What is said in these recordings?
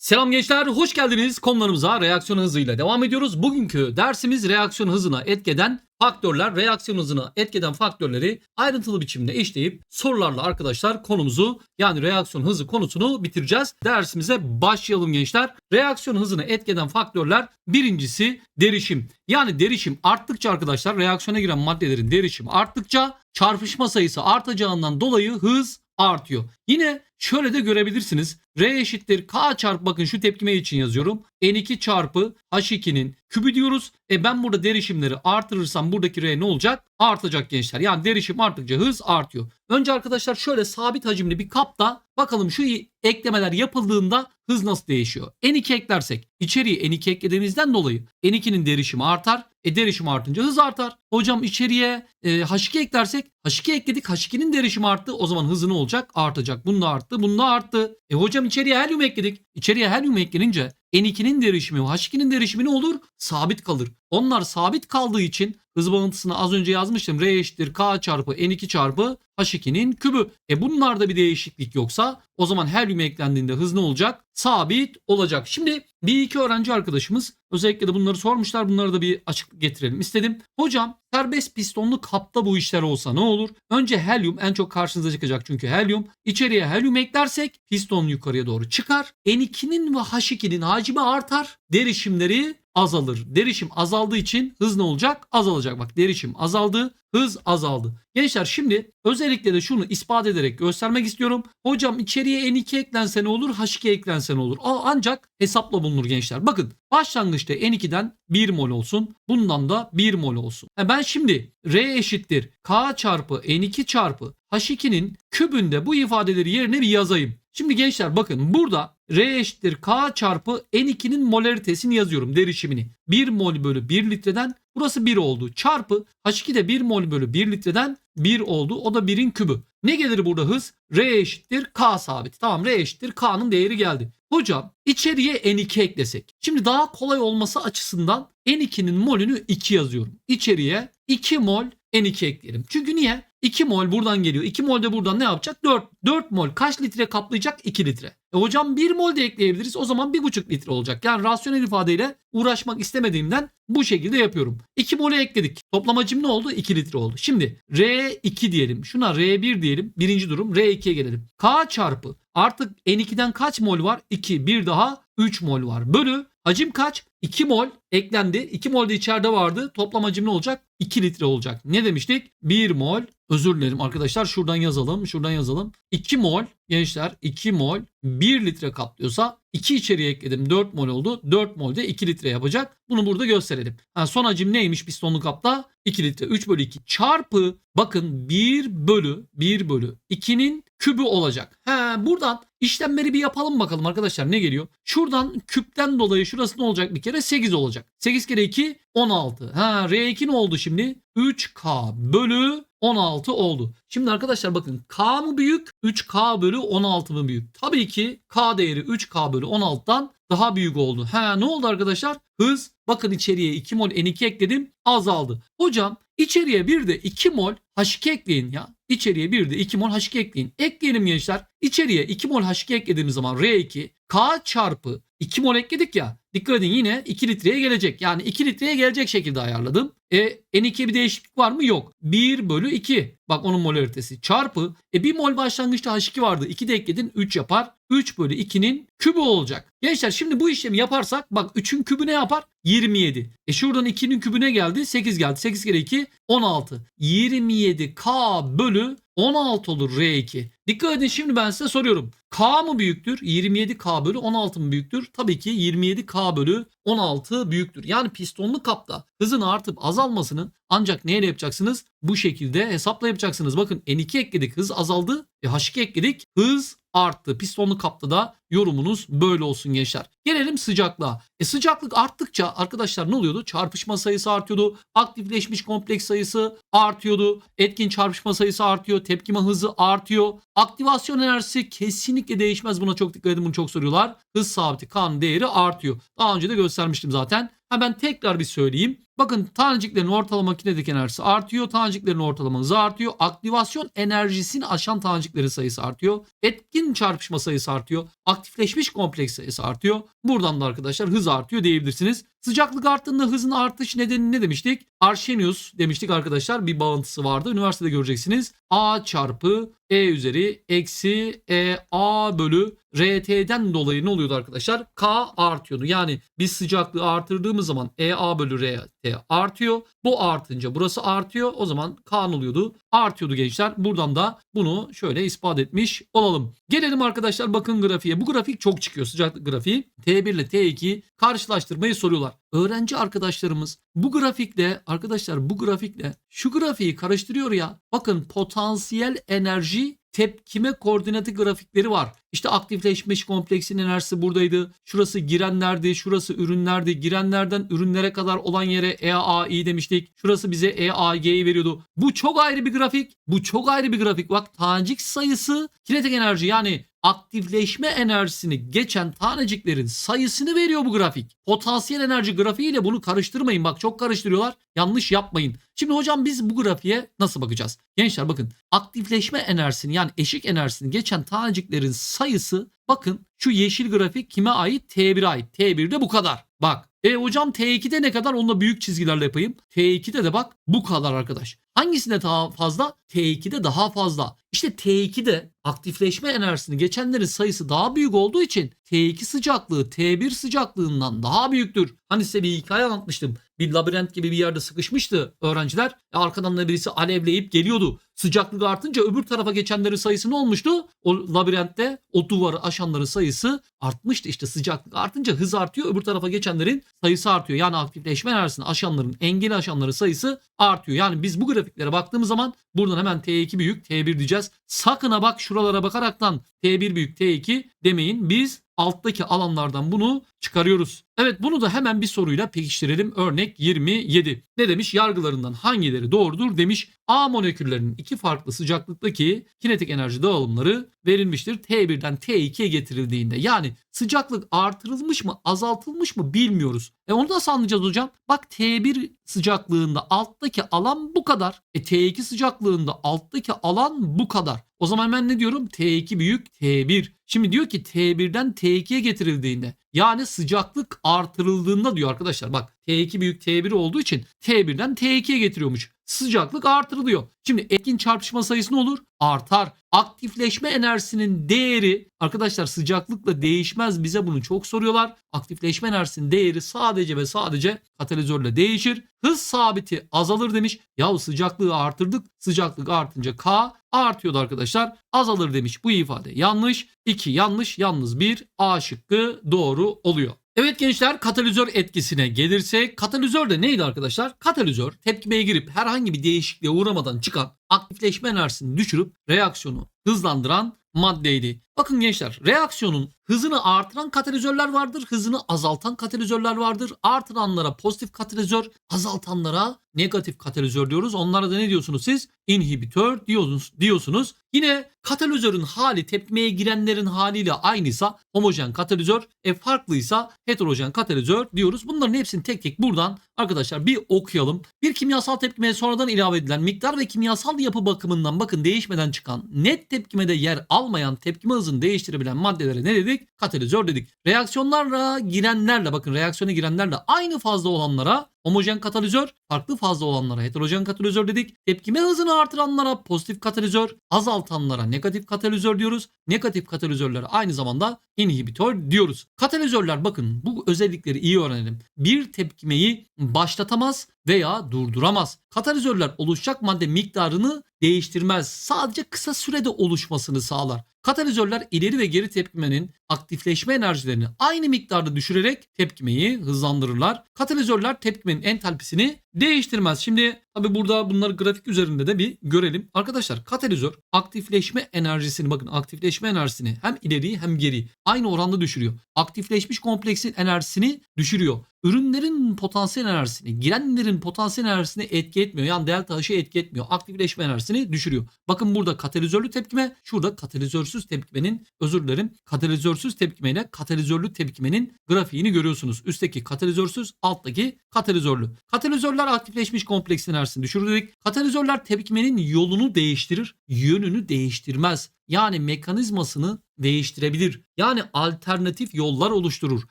Selam gençler, hoş geldiniz. Konularımıza reaksiyon hızıyla devam ediyoruz. Bugünkü dersimiz reaksiyon hızına etkeden faktörler, reaksiyon hızına etkeden faktörleri ayrıntılı biçimde işleyip sorularla arkadaşlar konumuzu yani reaksiyon hızı konusunu bitireceğiz. Dersimize başlayalım gençler. Reaksiyon hızına etkeden faktörler birincisi derişim. Yani derişim arttıkça arkadaşlar reaksiyona giren maddelerin derişimi arttıkça çarpışma sayısı artacağından dolayı hız artıyor. Yine şöyle de görebilirsiniz. R eşittir K çarpı bakın şu tepkime için yazıyorum. N2 çarpı H2'nin kübü diyoruz. E ben burada derişimleri artırırsam buradaki R ne olacak? Artacak gençler. Yani derişim arttıkça hız artıyor. Önce arkadaşlar şöyle sabit hacimli bir kapta bakalım şu eklemeler yapıldığında hız nasıl değişiyor? N2 eklersek içeriye N2 eklediğimizden dolayı N2'nin derişimi artar. E derişim artınca hız artar. Hocam içeriye e, H2 eklersek H2 ekledik H2'nin derişimi arttı. O zaman hızı ne olacak? Artacak. Bunda arttı. Bunda arttı. E hocam içeriye helyum ekledik. İçeriye helyum eklenince N2'nin derişimi H2'nin derişimi ne olur? Sabit kalır. Onlar sabit kaldığı için hız bağıntısını az önce yazmıştım. R eşittir K çarpı N2 çarpı H2'nin kübü. E bunlarda bir değişiklik yoksa o zaman helyum eklendiğinde hız ne olacak? Sabit olacak. Şimdi bir iki öğrenci arkadaşımız özellikle de bunları sormuşlar. Bunları da bir açıklık getirelim istedim. Hocam serbest pistonlu kapta bu işler olsa ne olur? Önce helyum en çok karşınıza çıkacak çünkü helyum. İçeriye helyum eklersek piston yukarıya doğru çıkar. N2'nin ve H2'nin hacmi artar. Derişimleri azalır. Derişim azaldığı için hız ne olacak? Azalacak. Bak derişim azaldı, hız azaldı. Gençler şimdi özellikle de şunu ispat ederek göstermek istiyorum. Hocam içeriye N2 eklense ne olur? H2 eklense ne olur? Aa, ancak hesapla bulunur gençler. Bakın başlangıçta N2'den 1 mol olsun. Bundan da 1 mol olsun. Ha, ben şimdi R eşittir K çarpı N2 çarpı H2'nin kübünde bu ifadeleri yerine bir yazayım. Şimdi gençler bakın burada R eşittir K çarpı N2'nin molaritesini yazıyorum derişimini. 1 mol bölü 1 litreden burası 1 oldu. Çarpı H2 de 1 mol bölü 1 litreden 1 oldu. O da 1'in kübü. Ne gelir burada hız? R eşittir K sabit. Tamam R eşittir K'nın değeri geldi. Hocam içeriye N2 eklesek. Şimdi daha kolay olması açısından N2'nin molünü 2 yazıyorum. İçeriye 2 mol N2 ekleyelim. Çünkü niye? 2 mol buradan geliyor. 2 mol de buradan ne yapacak? 4. 4 mol kaç litre kaplayacak? 2 litre. E hocam 1 mol de ekleyebiliriz. O zaman 1,5 litre olacak. Yani rasyonel ifadeyle uğraşmak istemediğimden bu şekilde yapıyorum. 2 molü ekledik. Toplam hacim ne oldu? 2 litre oldu. Şimdi R2 diyelim. Şuna R1 diyelim. Birinci durum R2'ye gelelim. K çarpı artık N2'den kaç mol var? 2. Bir daha 3 mol var. Bölü hacim kaç? 2 mol eklendi. 2 mol de içeride vardı. Toplam hacim ne olacak? 2 litre olacak. Ne demiştik? 1 mol. Özür dilerim arkadaşlar. Şuradan yazalım. Şuradan yazalım. 2 mol gençler 2 mol 1 litre kaplıyorsa 2 içeriye ekledim 4 mol oldu. 4 mol de 2 litre yapacak. Bunu burada gösterelim. Ha, son hacim neymiş pistonlu kapta? 2 litre 3 bölü 2 çarpı bakın 1 bölü 1 bölü 2'nin kübü olacak. Ha, buradan işlemleri bir yapalım bakalım arkadaşlar ne geliyor? Şuradan küpten dolayı şurası ne olacak bir kere? 8 olacak. 8 kere 2 16. Ha R2 ne oldu şimdi? 3K bölü 16 oldu. Şimdi arkadaşlar bakın K mı büyük 3K bölü 16 mı büyük? Tabii ki K değeri 3K bölü 16'dan daha büyük oldu. Ha ne oldu arkadaşlar? Hız bakın içeriye 2 mol N2 ekledim azaldı. Hocam içeriye bir de 2 mol H2 ekleyin ya. İçeriye bir de 2 mol H2 ekleyin. Ekleyelim gençler. İçeriye 2 mol H2 eklediğimiz zaman R2 K çarpı 2 mol ekledik ya. Dikkat edin yine 2 litreye gelecek. Yani 2 litreye gelecek şekilde ayarladım. E N2'ye bir değişiklik var mı? Yok. 1 bölü 2. Bak onun molaritesi. Çarpı. E 1 mol başlangıçta H2 vardı. 2 de ekledin 3 yapar. 3 bölü 2'nin kübü olacak. Gençler şimdi bu işlemi yaparsak bak 3'ün kübü ne yapar? 27. E şuradan 2'nin kübüne geldi 8 geldi. 8 kere 2 16. 27K bölü 16 olur R2. Dikkat edin şimdi ben size soruyorum. K mı büyüktür? 27K bölü 16 mı büyüktür? Tabii ki 27K bölü 16 büyüktür. Yani pistonlu kapta hızın artıp azalmasını ancak neyle yapacaksınız? Bu şekilde hesapla yapacaksınız. Bakın N2 ekledik hız azaldı. E H2 ekledik hız arttı. Pistonlu kapta da yorumunuz böyle olsun gençler. Gelelim sıcaklığa. E sıcaklık arttıkça arkadaşlar ne oluyordu? Çarpışma sayısı artıyordu. Aktifleşmiş kompleks sayısı artıyordu. Etkin çarpışma sayısı artıyor. Tepkime hızı artıyor. Aktivasyon enerjisi kesinlikle değişmez. Buna çok dikkat edin. Bunu çok soruyorlar. Hız sabiti kan değeri artıyor. Daha önce de göstermiştim zaten. Ha ben tekrar bir söyleyeyim. Bakın taneciklerin ortalama kinetik enerjisi artıyor. Taneciklerin ortalama hızı artıyor. Aktivasyon enerjisini aşan taneciklerin sayısı artıyor. Etkin çarpışma sayısı artıyor. Aktifleşmiş kompleks sayısı artıyor. Buradan da arkadaşlar hız artıyor diyebilirsiniz. Sıcaklık arttığında hızın artış nedeni ne demiştik? Arrhenius demiştik arkadaşlar. Bir bağıntısı vardı. Üniversitede göreceksiniz. A çarpı E üzeri eksi E A bölü RT'den dolayı ne oluyordu arkadaşlar? K artıyordu. Yani biz sıcaklığı artırdığımız zaman EA bölü RT artıyor. Bu artınca burası artıyor. O zaman K ne oluyordu? Artıyordu gençler. Buradan da bunu şöyle ispat etmiş olalım. Gelelim arkadaşlar bakın grafiğe. Bu grafik çok çıkıyor sıcaklık grafiği. T1 ile T2'yi karşılaştırmayı soruyorlar. Öğrenci arkadaşlarımız bu grafikle arkadaşlar bu grafikle şu grafiği karıştırıyor ya. Bakın potansiyel enerji tepkime koordinatı grafikleri var. İşte aktifleşmiş kompleksin enerjisi buradaydı. Şurası girenlerdi, şurası ürünlerdi. Girenlerden ürünlere kadar olan yere EAI demiştik. Şurası bize EAG'yi veriyordu. Bu çok ayrı bir grafik. Bu çok ayrı bir grafik. Bak tanecik sayısı kinetik enerji yani aktifleşme enerjisini geçen taneciklerin sayısını veriyor bu grafik. Potansiyel enerji grafiğiyle bunu karıştırmayın. Bak çok karıştırıyorlar. Yanlış yapmayın. Şimdi hocam biz bu grafiğe nasıl bakacağız? Gençler bakın aktifleşme enerjisini yani eşik enerjisini geçen taneciklerin sayısı bakın şu yeşil grafik kime ait? T1'e ait. T1'de bu kadar. Bak e hocam T2'de ne kadar? Onu da büyük çizgilerle yapayım. T2'de de bak bu kadar arkadaş. Hangisinde daha fazla? T2'de daha fazla. İşte T2'de aktifleşme enerjisini geçenlerin sayısı daha büyük olduğu için T2 sıcaklığı T1 sıcaklığından daha büyüktür. Hani size bir hikaye anlatmıştım. Bir labirent gibi bir yerde sıkışmıştı öğrenciler. E arkadan da birisi alevleyip geliyordu. Sıcaklık artınca öbür tarafa geçenlerin sayısı ne olmuştu? O labirentte o duvarı aşanların sayısı artmıştı. İşte sıcaklık artınca hız artıyor. Öbür tarafa geçenlerin sayısı artıyor. Yani aktifleşme enerjisini aşanların, engeli aşanların sayısı artıyor. Yani biz bu grafiklere baktığımız zaman buradan hemen T2 büyük, T1 diyeceğiz. Sakın ha bak şuralara bakaraktan T1 büyük, T2 demeyin. Biz alttaki alanlardan bunu çıkarıyoruz. Evet bunu da hemen bir soruyla pekiştirelim. Örnek 27. Ne demiş? Yargılarından hangileri doğrudur demiş. A moleküllerinin iki farklı sıcaklıktaki kinetik enerji dağılımları verilmiştir. T1'den T2'ye getirildiğinde. Yani sıcaklık artırılmış mı azaltılmış mı bilmiyoruz. E onu nasıl anlayacağız hocam? Bak T1 sıcaklığında alttaki alan bu kadar. E T2 sıcaklığında alttaki alan bu kadar. O zaman ben ne diyorum? T2 büyük T1. Şimdi diyor ki T1'den T2'ye getirildiğinde yani sıcaklık artırıldığında diyor arkadaşlar. Bak T2 büyük T1 olduğu için T1'den T2'ye getiriyormuş. Sıcaklık artırılıyor. Şimdi etkin çarpışma sayısı ne olur? Artar. Aktifleşme enerjisinin değeri arkadaşlar sıcaklıkla değişmez. Bize bunu çok soruyorlar. Aktifleşme enerjisinin değeri sadece ve sadece katalizörle değişir. Hız sabiti azalır demiş. Yahu sıcaklığı artırdık. Sıcaklık artınca K artıyordu arkadaşlar. Azalır demiş bu ifade. Yanlış. 2 yanlış. Yalnız 1 A şıkkı doğru oluyor. Evet gençler katalizör etkisine gelirsek katalizör de neydi arkadaşlar? Katalizör tepkimeye girip herhangi bir değişikliğe uğramadan çıkan aktifleşme enerjisini düşürüp reaksiyonu hızlandıran maddeydi. Bakın gençler reaksiyonun hızını artıran katalizörler vardır. Hızını azaltan katalizörler vardır. Artıranlara pozitif katalizör, azaltanlara negatif katalizör diyoruz. Onlara da ne diyorsunuz siz? İnhibitör diyorsunuz. diyorsunuz. Yine katalizörün hali tepkimeye girenlerin haliyle aynıysa homojen katalizör, e farklıysa heterojen katalizör diyoruz. Bunların hepsini tek tek buradan arkadaşlar bir okuyalım. Bir kimyasal tepkimeye sonradan ilave edilen miktar ve kimyasal yapı bakımından bakın değişmeden çıkan net tepkimede yer almayan tepkime hızını değiştirebilen maddelere ne dedik? Katalizör dedik. Reaksiyonlarla girenlerle bakın reaksiyona girenlerle aynı fazla olanlara homojen katalizör, farklı fazla olanlara heterojen katalizör dedik. Tepkime hızını artıranlara pozitif katalizör, azaltanlara negatif katalizör diyoruz. Negatif katalizörlere aynı zamanda inhibitör diyoruz. Katalizörler bakın bu özellikleri iyi öğrenelim. Bir tepkimeyi başlatamaz veya durduramaz. Katalizörler oluşacak madde miktarını değiştirmez. Sadece kısa sürede oluşmasını sağlar. Katalizörler ileri ve geri tepkimenin aktifleşme enerjilerini aynı miktarda düşürerek tepkimeyi hızlandırırlar. Katalizörler tepkimenin entalpisini değiştirmez. Şimdi tabi burada bunları grafik üzerinde de bir görelim. Arkadaşlar katalizör aktifleşme enerjisini bakın aktifleşme enerjisini hem ileri hem geri aynı oranda düşürüyor. Aktifleşmiş kompleksin enerjisini düşürüyor. Ürünlerin potansiyel enerjisini, girenlerin potansiyel enerjisini etki etmiyor. Yani delta H'ı etki etmiyor. Aktifleşme enerjisini düşürüyor. Bakın burada katalizörlü tepkime, şurada katalizörsüz tepkimenin özür dilerim. Katalizörsüz katalizorsüz tepkime ile katalizörlü tepkimenin grafiğini görüyorsunuz. Üstteki katalizörsüz, alttaki katalizörlü. Katalizörler aktifleşmiş kompleks enerjisini düşürdük. Katalizörler tepkimenin yolunu değiştirir, yönünü değiştirmez. Yani mekanizmasını değiştirebilir. Yani alternatif yollar oluşturur.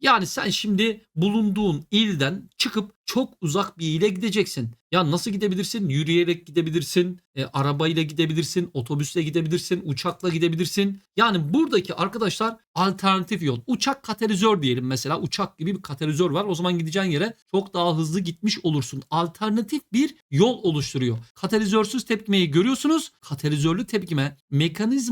Yani sen şimdi bulunduğun ilden çıkıp çok uzak bir ile gideceksin. Ya nasıl gidebilirsin? Yürüyerek gidebilirsin, e, arabayla gidebilirsin, otobüsle gidebilirsin, uçakla gidebilirsin. Yani buradaki arkadaşlar alternatif yol. Uçak katalizör diyelim mesela. Uçak gibi bir katalizör var. O zaman gideceğin yere çok daha hızlı gitmiş olursun. Alternatif bir yol oluşturuyor. Katalizörsüz tepkimeyi görüyorsunuz. Katalizörlü tepkime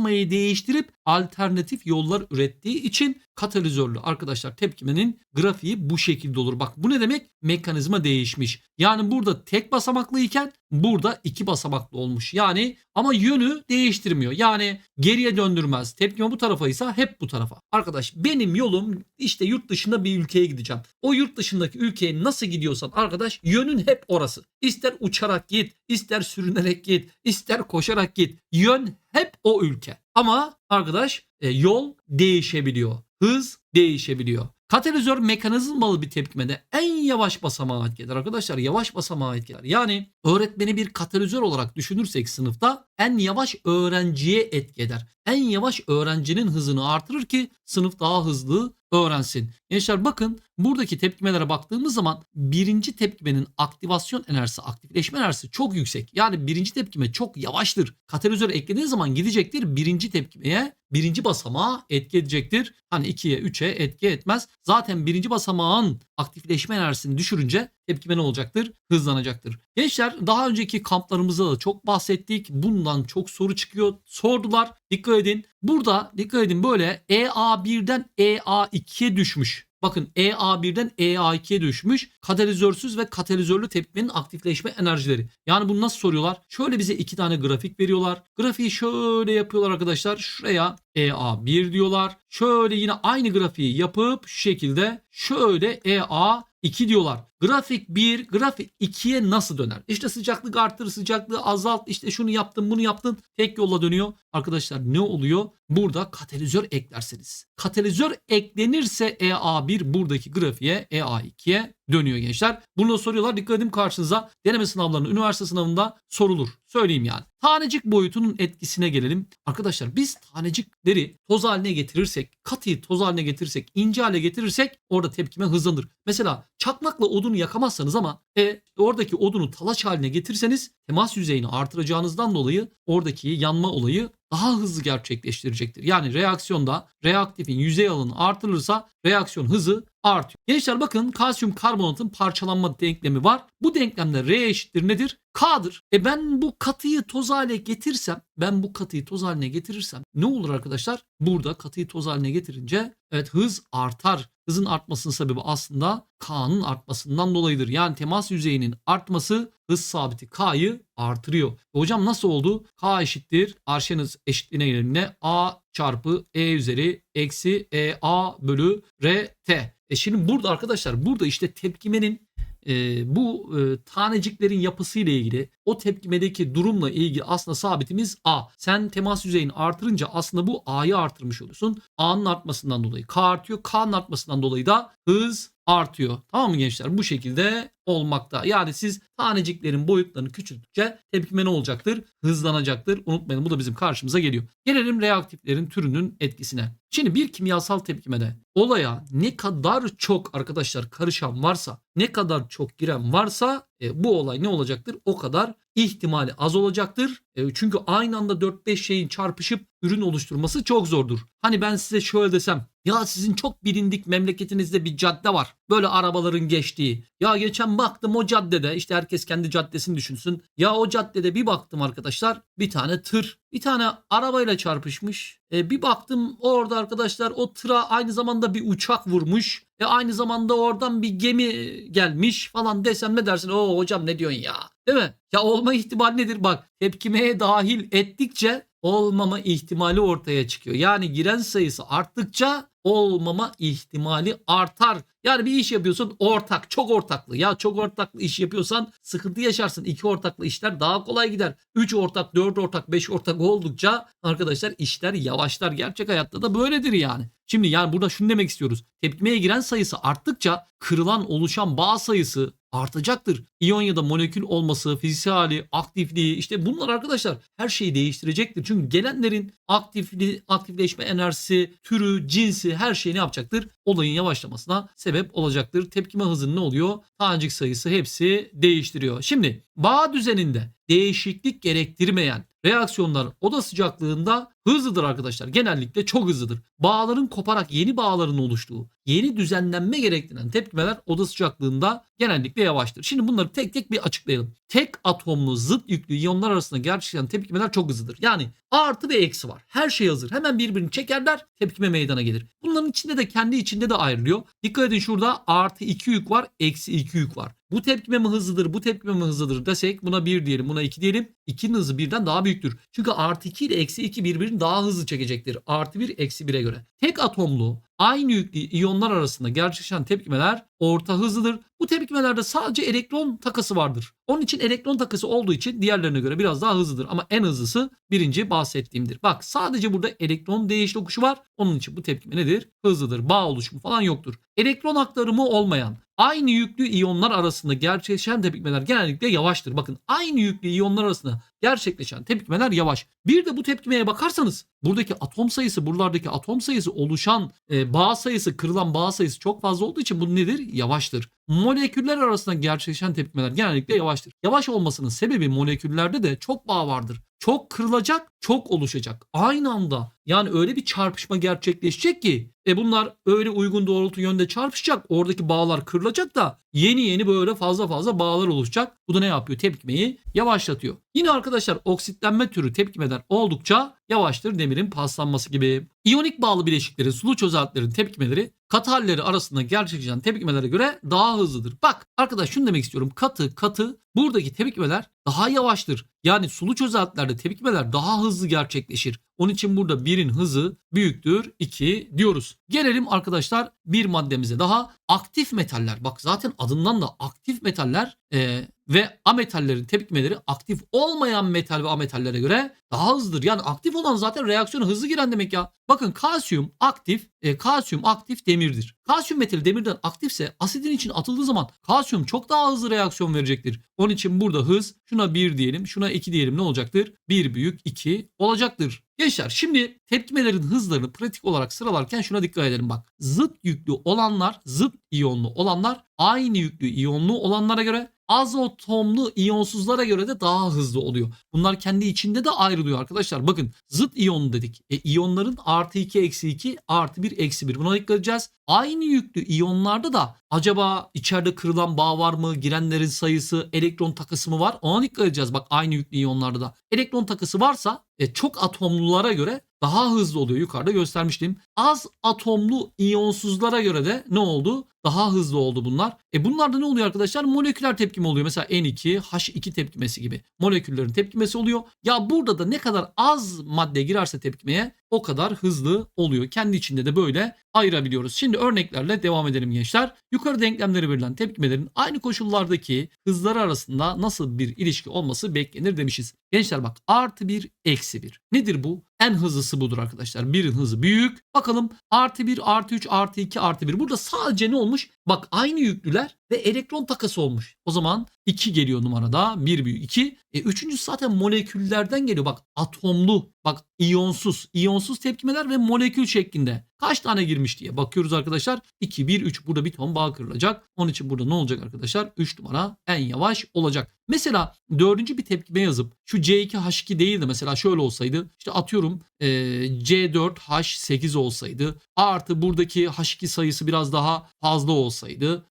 mekanizmayı değiştirip alternatif yollar ürettiği için katalizörlü arkadaşlar tepkimenin grafiği bu şekilde olur. Bak bu ne demek? Mekanizma değişmiş. Yani burada tek basamaklı iken burada iki basamaklı olmuş. Yani ama yönü değiştirmiyor. Yani geriye döndürmez. Tepkime bu tarafa ise hep bu tarafa. Arkadaş benim yolum işte yurt dışında bir ülkeye gideceğim. O yurt dışındaki ülkeye nasıl gidiyorsan arkadaş yönün hep orası. İster uçarak git, ister sürünerek git, ister koşarak git. Yön hep o ülke. Ama arkadaş e, yol değişebiliyor. Hız değişebiliyor. Katalizör mekanizmalı bir tepkimede en yavaş basamağa etkiler arkadaşlar. Yavaş basamağa etkiler. Yani öğretmeni bir katalizör olarak düşünürsek sınıfta en yavaş öğrenciye etki eder. En yavaş öğrencinin hızını artırır ki sınıf daha hızlı öğrensin. Gençler bakın buradaki tepkimelere baktığımız zaman birinci tepkimenin aktivasyon enerjisi, aktifleşme enerjisi çok yüksek. Yani birinci tepkime çok yavaştır. Katalizör eklediği zaman gidecektir birinci tepkimeye, birinci basamağa etki edecektir. Hani 2'ye 3'e etki etmez. Zaten birinci basamağın aktifleşme enerjisini düşürünce tepkime ne olacaktır? Hızlanacaktır. Gençler daha önceki kamplarımızda da çok bahsettik. Bundan çok soru çıkıyor. Sordular. Dikkat edin. Burada dikkat edin böyle EA1'den EA2'ye düşmüş. Bakın EA1'den EA2'ye düşmüş. Katalizörsüz ve katalizörlü tepkimenin aktifleşme enerjileri. Yani bunu nasıl soruyorlar? Şöyle bize iki tane grafik veriyorlar. Grafiği şöyle yapıyorlar arkadaşlar. Şuraya EA1 diyorlar. Şöyle yine aynı grafiği yapıp şu şekilde şöyle EA 2 diyorlar. Grafik 1, grafik 2'ye nasıl döner? İşte sıcaklık arttır, sıcaklığı azalt, işte şunu yaptın, bunu yaptın. Tek yolla dönüyor. Arkadaşlar ne oluyor? Burada katalizör eklerseniz. Katalizör eklenirse EA1 buradaki grafiğe EA2'ye dönüyor gençler. Bunu soruyorlar. Dikkat edin karşınıza deneme sınavlarında, üniversite sınavında sorulur. Söyleyeyim yani. Tanecik boyutunun etkisine gelelim. Arkadaşlar biz tanecikleri toz haline getirirsek, katıyı toz haline getirirsek, ince hale getirirsek orada tepkime hızlanır. Mesela çakmakla odunu yakamazsanız ama e, oradaki odunu talaş haline getirseniz temas yüzeyini artıracağınızdan dolayı oradaki yanma olayı daha hızlı gerçekleştirecektir. Yani reaksiyonda reaktifin yüzey alanı artırılırsa reaksiyon hızı artıyor. Gençler bakın kalsiyum karbonatın parçalanma denklemi var. Bu denklemde R eşittir nedir? K'dır. E ben bu katıyı toz haline getirsem, ben bu katıyı toz haline getirirsem ne olur arkadaşlar? Burada katıyı toz haline getirince evet hız artar. Hızın artmasının sebebi aslında K'nın artmasından dolayıdır. Yani temas yüzeyinin artması hız sabiti K'yı artırıyor. E hocam nasıl oldu? K eşittir. Arşen hız eşitliğine gelince A çarpı E üzeri eksi E A bölü R T. E şimdi burada arkadaşlar burada işte tepkimenin e, bu e, taneciklerin yapısıyla ilgili o tepkimedeki durumla ilgili aslında sabitimiz A. Sen temas yüzeyini artırınca aslında bu A'yı artırmış oluyorsun. A'nın artmasından dolayı K artıyor. K'nın artmasından dolayı da hız artıyor. Tamam mı gençler? Bu şekilde olmakta. Yani siz taneciklerin boyutlarını küçülttükçe tepkime ne olacaktır? Hızlanacaktır. Unutmayın bu da bizim karşımıza geliyor. Gelelim reaktiflerin türünün etkisine. Şimdi bir kimyasal tepkimede olaya ne kadar çok arkadaşlar karışan varsa, ne kadar çok giren varsa e, bu olay ne olacaktır? O kadar ihtimali az olacaktır. E, çünkü aynı anda 4-5 şeyin çarpışıp ürün oluşturması çok zordur. Hani ben size şöyle desem ya sizin çok bilindik memleketinizde bir cadde var. Böyle arabaların geçtiği. Ya geçen baktım o caddede işte herkes kendi caddesini düşünsün. Ya o caddede bir baktım arkadaşlar bir tane tır bir tane arabayla çarpışmış. E, bir baktım orada arkadaşlar o tıra aynı zamanda bir uçak vurmuş. E, aynı zamanda oradan bir gemi gelmiş falan desem ne dersin? Oo hocam ne diyorsun ya? Değil mi? Ya olma ihtimali nedir? Bak tepkimeye dahil ettikçe olmama ihtimali ortaya çıkıyor. Yani giren sayısı arttıkça olmama ihtimali artar. Yani bir iş yapıyorsun ortak, çok ortaklı. Ya çok ortaklı iş yapıyorsan sıkıntı yaşarsın. İki ortaklı işler daha kolay gider. Üç ortak, dört ortak, beş ortak oldukça arkadaşlar işler yavaşlar. Gerçek hayatta da böyledir yani. Şimdi yani burada şunu demek istiyoruz. Tepkimeye giren sayısı arttıkça kırılan oluşan bağ sayısı artacaktır. İyon ya da molekül olması, fiziksel hali, aktifliği işte bunlar arkadaşlar her şeyi değiştirecektir. Çünkü gelenlerin aktifli, aktifleşme enerjisi, türü, cinsi her şey ne yapacaktır? Olayın yavaşlamasına sebep olacaktır. Tepkime hızı ne oluyor? Tanecik sayısı hepsi değiştiriyor. Şimdi bağ düzeninde değişiklik gerektirmeyen reaksiyonlar oda sıcaklığında hızlıdır arkadaşlar. Genellikle çok hızlıdır. Bağların koparak yeni bağların oluştuğu, yeni düzenlenme gerektiren tepkimeler oda sıcaklığında genellikle yavaştır. Şimdi bunları tek tek bir açıklayalım. Tek atomlu zıt yüklü iyonlar arasında gerçekleşen tepkimeler çok hızlıdır. Yani artı ve eksi var. Her şey hazır. Hemen birbirini çekerler tepkime meydana gelir. Bunların içinde de kendi içinde de ayrılıyor. Dikkat edin şurada artı 2 yük var, eksi 2 yük var. Bu tepkime mi hızlıdır, bu tepkime mi hızlıdır desek buna 1 diyelim, buna 2 diyelim. 2'nin hızı birden daha büyüktür. Çünkü artı 2 ile eksi 2 birbirini daha hızlı çekecektir. Artı 1, eksi 1'e göre. Tek atomlu aynı yüklü iyonlar arasında gerçekleşen tepkimeler orta hızlıdır. Bu tepkimelerde sadece elektron takası vardır. Onun için elektron takası olduğu için diğerlerine göre biraz daha hızlıdır. Ama en hızlısı birinci bahsettiğimdir. Bak sadece burada elektron değiş tokuşu var. Onun için bu tepkime nedir? Hızlıdır. Bağ oluşumu falan yoktur. Elektron aktarımı olmayan aynı yüklü iyonlar arasında gerçekleşen tepkimeler genellikle yavaştır. Bakın aynı yüklü iyonlar arasında gerçekleşen tepkimeler yavaş. Bir de bu tepkimeye bakarsanız buradaki atom sayısı, buralardaki atom sayısı, oluşan e, bağ sayısı, kırılan bağ sayısı çok fazla olduğu için bu nedir? Yavaştır. Moleküller arasında gerçekleşen tepkimeler genellikle yavaştır. Yavaş olmasının sebebi moleküllerde de çok bağ vardır. Çok kırılacak, çok oluşacak. Aynı anda yani öyle bir çarpışma gerçekleşecek ki e bunlar öyle uygun doğrultu yönde çarpışacak. Oradaki bağlar kırılacak da yeni yeni böyle fazla fazla bağlar oluşacak. Bu da ne yapıyor? Tepkimeyi yavaşlatıyor. Yine arkadaşlar oksitlenme türü tepkimeler oldukça yavaştır demirin paslanması gibi. İyonik bağlı bileşiklerin, sulu çözeltilerin tepkimeleri katı halleri arasında gerçekleşen tepkimelere göre daha hızlıdır. Bak arkadaş şunu demek istiyorum. Katı katı buradaki tepkimeler daha yavaştır. Yani sulu çözeltilerde tepkimeler daha hızlı gerçekleşir. Onun için burada birin hızı büyüktür 2 diyoruz. Gelelim arkadaşlar bir maddemize daha aktif metaller. Bak zaten adından da aktif metaller e, ve ametallerin tepkimeleri aktif olmayan metal ve ametallere göre daha hızlıdır. Yani aktif olan zaten reaksiyona hızlı giren demek ya. Bakın kalsiyum aktif, e, kalsiyum aktif demirdir. Kalsiyum metali demirden aktifse asidin için atıldığı zaman kalsiyum çok daha hızlı reaksiyon verecektir. Onun için burada hız şuna 1 diyelim, şuna 2 diyelim ne olacaktır? 1 büyük 2 olacaktır. Gençler şimdi tepkimelerin hızlarını pratik olarak sıralarken şuna dikkat edelim bak. Zıt yüklü olanlar, zıt iyonlu olanlar aynı yüklü iyonlu olanlara göre azotomlu iyonsuzlara göre de daha hızlı oluyor. Bunlar kendi içinde de ayrılıyor arkadaşlar. Bakın zıt iyon dedik. E, iyonların artı 2 eksi 2 artı 1 eksi 1 buna dikkat edeceğiz. Aynı yüklü iyonlarda da acaba içeride kırılan bağ var mı? Girenlerin sayısı, elektron takısı mı var? Ona dikkat edeceğiz. Bak aynı yüklü iyonlarda da. Elektron takısı varsa e, çok atomlulara göre daha hızlı oluyor. Yukarıda göstermiştim. Az atomlu iyonsuzlara göre de ne oldu? Daha hızlı oldu bunlar. E bunlarda ne oluyor arkadaşlar? Moleküler tepkime oluyor. Mesela N2, H2 tepkimesi gibi. Moleküllerin tepkimesi oluyor. Ya burada da ne kadar az madde girerse tepkimeye o kadar hızlı oluyor. Kendi içinde de böyle ayırabiliyoruz. Şimdi örneklerle devam edelim gençler. Yukarı denklemleri verilen tepkimelerin aynı koşullardaki hızları arasında nasıl bir ilişki olması beklenir demişiz. Gençler bak artı 1 eksi 1. Nedir bu? En hızlısı budur arkadaşlar. Birin hızı büyük. Bakalım artı 1 artı 3 artı 2 artı 1. Burada sadece ne olmuş? Bak aynı yüklüler ve elektron takası olmuş. O zaman 2 geliyor numarada. 1 büyük 2. E, üçüncüsü zaten moleküllerden geliyor. Bak atomlu. Bak iyonsuz. İyonsuz tepkimeler ve molekül şeklinde. Kaç tane girmiş diye bakıyoruz arkadaşlar. 2, 1, 3. Burada bir ton bağ kırılacak. Onun için burada ne olacak arkadaşlar? 3 numara en yavaş olacak. Mesela dördüncü bir tepkime yazıp şu C2H2 değil de mesela şöyle olsaydı. işte atıyorum e, C4H8 olsaydı. Artı buradaki H2 sayısı biraz daha fazla olsaydı.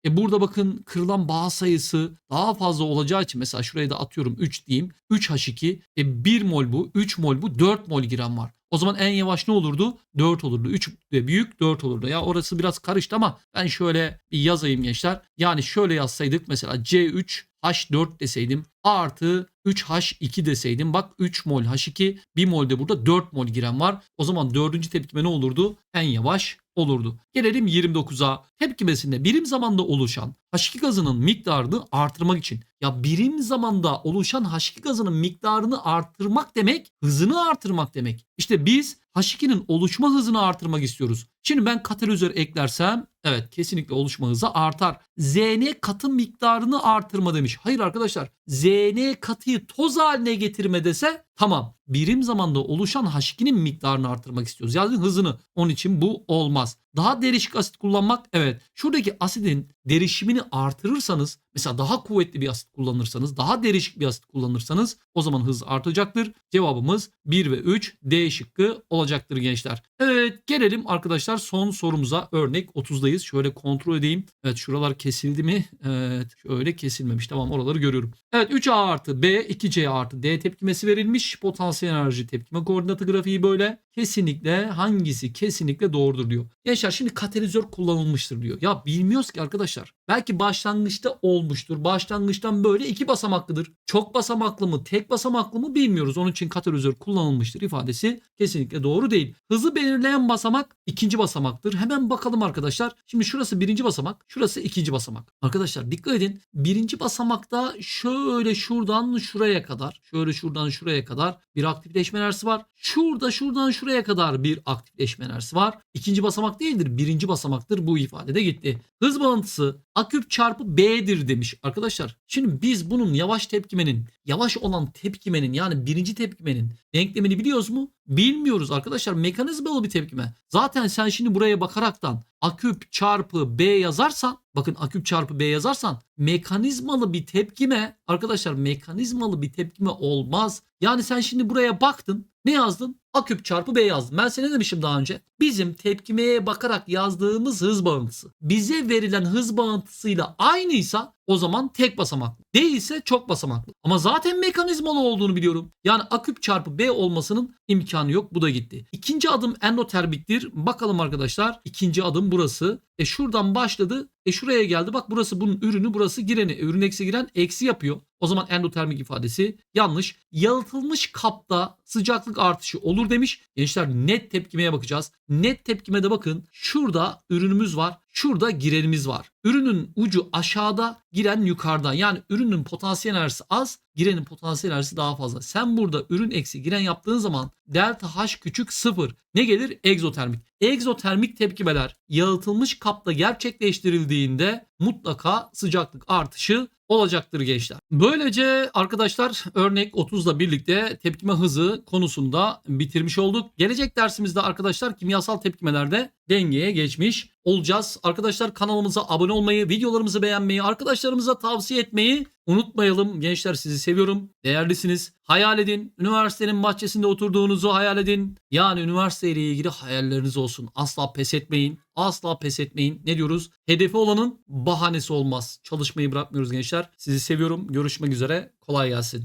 E burada bakın kırılan bağ sayısı daha fazla olacağı için mesela şuraya da atıyorum 3 diyeyim. 3H2 e 1 mol bu 3 mol bu 4 mol giren var. O zaman en yavaş ne olurdu? 4 olurdu. 3 de büyük 4 olurdu. Ya orası biraz karıştı ama ben şöyle bir yazayım gençler. Yani şöyle yazsaydık mesela C3 H4 deseydim artı 3H2 deseydim bak 3 mol H2 1 mol de burada 4 mol giren var. O zaman dördüncü tepkime ne olurdu? En yavaş olurdu. Gelelim 29'a. Tepkimesinde birim zamanda oluşan H2 gazının miktarını artırmak için. Ya birim zamanda oluşan H2 gazının miktarını artırmak demek hızını artırmak demek. İşte biz H2'nin oluşma hızını artırmak istiyoruz. Şimdi ben katalizör eklersem evet kesinlikle oluşma hızı artar. Zn katı miktarını artırma demiş. Hayır arkadaşlar Zn katıyı toz haline getirme dese tamam. Birim zamanda oluşan H2'nin miktarını artırmak istiyoruz. Yani hızını. Onun için bu olmaz. Daha derişik asit kullanmak evet. Şuradaki asidin derişimini artırırsanız mesela daha kuvvetli bir asit kullanırsanız daha derişik bir asit kullanırsanız o zaman hız artacaktır. Cevabımız 1 ve 3 D şıkkı olacaktır gençler. Evet gelelim arkadaşlar son sorumuza örnek 30'dayız. Şöyle kontrol edeyim. Evet şuralar kesildi mi? Evet şöyle kesilmemiş. Tamam oraları görüyorum. Evet 3A artı B 2C artı D tepkimesi verilmiş. Potansiyel enerji tepkime koordinatı grafiği böyle. Kesinlikle hangisi kesinlikle doğrudur diyor. Gençler şimdi katalizör kullanılmıştır diyor. Ya bilmiyoruz ki arkadaşlar. Belki başlangıçta olmuştur. Başlangıçtan böyle iki basamaklıdır. Çok basamaklı mı tek basamaklı mı bilmiyoruz. Onun için katalizör kullanılmıştır ifadesi kesinlikle doğru değil. Hızı belirleyen basamak ikinci basamaktır. Hemen bakalım arkadaşlar. Şimdi şurası birinci basamak. Şurası ikinci basamak. Arkadaşlar dikkat edin. Birinci basamakta şöyle şuradan şuraya kadar. Şöyle şuradan şuraya kadar bir aktifleşme enerjisi var. Şurada şuradan şuraya kadar bir aktifleşme enerjisi var. İkinci basamak değildir. Birinci basamaktır. Bu ifadede gitti. Hız bağıntısı A çarpı B'dir demiş. Arkadaşlar şimdi biz bunun yavaş tepkimenin, yavaş olan tepkimenin yani birinci tepkimenin denklemini biliyoruz mu? Bilmiyoruz arkadaşlar. Mekanizmalı bir tepkime. Zaten sen şimdi buraya bakaraktan A küp çarpı B yazarsan bakın A küp çarpı B yazarsan mekanizmalı bir tepkime arkadaşlar mekanizmalı bir tepkime olmaz. Yani sen şimdi buraya baktın ne yazdın? A küp çarpı B yazdım. Ben sana ne demişim daha önce? Bizim tepkimeye bakarak yazdığımız hız bağıntısı bize verilen hız bağıntısıyla aynıysa o zaman tek basamaklı. Değilse çok basamaklı. Ama zaten mekanizmalı olduğunu biliyorum. Yani A küp çarpı B olmasının imkanı yok. Bu da gitti. İkinci adım endotermiktir. Bakalım arkadaşlar. İkinci adım burası. E şuradan başladı. E şuraya geldi. Bak burası bunun ürünü burası gireni. E, ürün eksi giren eksi yapıyor. O zaman endotermik ifadesi yanlış. Yalıtılmış kapta sıcaklık artışı olur demiş. Gençler net tepkimeye bakacağız. Net tepkimede bakın şurada ürünümüz var. Şurada girenimiz var. Ürünün ucu aşağıda, giren yukarıda. Yani ürünün potansiyel enerjisi az, girenin potansiyel enerjisi daha fazla. Sen burada ürün eksi giren yaptığın zaman delta H küçük sıfır. Ne gelir? Egzotermik. Egzotermik tepkimeler yalıtılmış kapta gerçekleştirildiğinde mutlaka sıcaklık artışı olacaktır gençler. Böylece arkadaşlar örnek 30'la birlikte tepkime hızı konusunda bitirmiş olduk. Gelecek dersimizde arkadaşlar kimyasal tepkimelerde dengeye geçmiş olacağız. Arkadaşlar kanalımıza abone olmayı, videolarımızı beğenmeyi, arkadaşlarımıza tavsiye etmeyi unutmayalım. Gençler sizi seviyorum. Değerlisiniz. Hayal edin. Üniversitenin bahçesinde oturduğunuzu hayal edin. Yani üniversiteyle ilgili hayalleriniz olsun. Asla pes etmeyin. Asla pes etmeyin. Ne diyoruz? Hedefi olanın bahanesi olmaz. Çalışmayı bırakmıyoruz gençler. Sizi seviyorum. Görüşmek üzere. Kolay gelsin.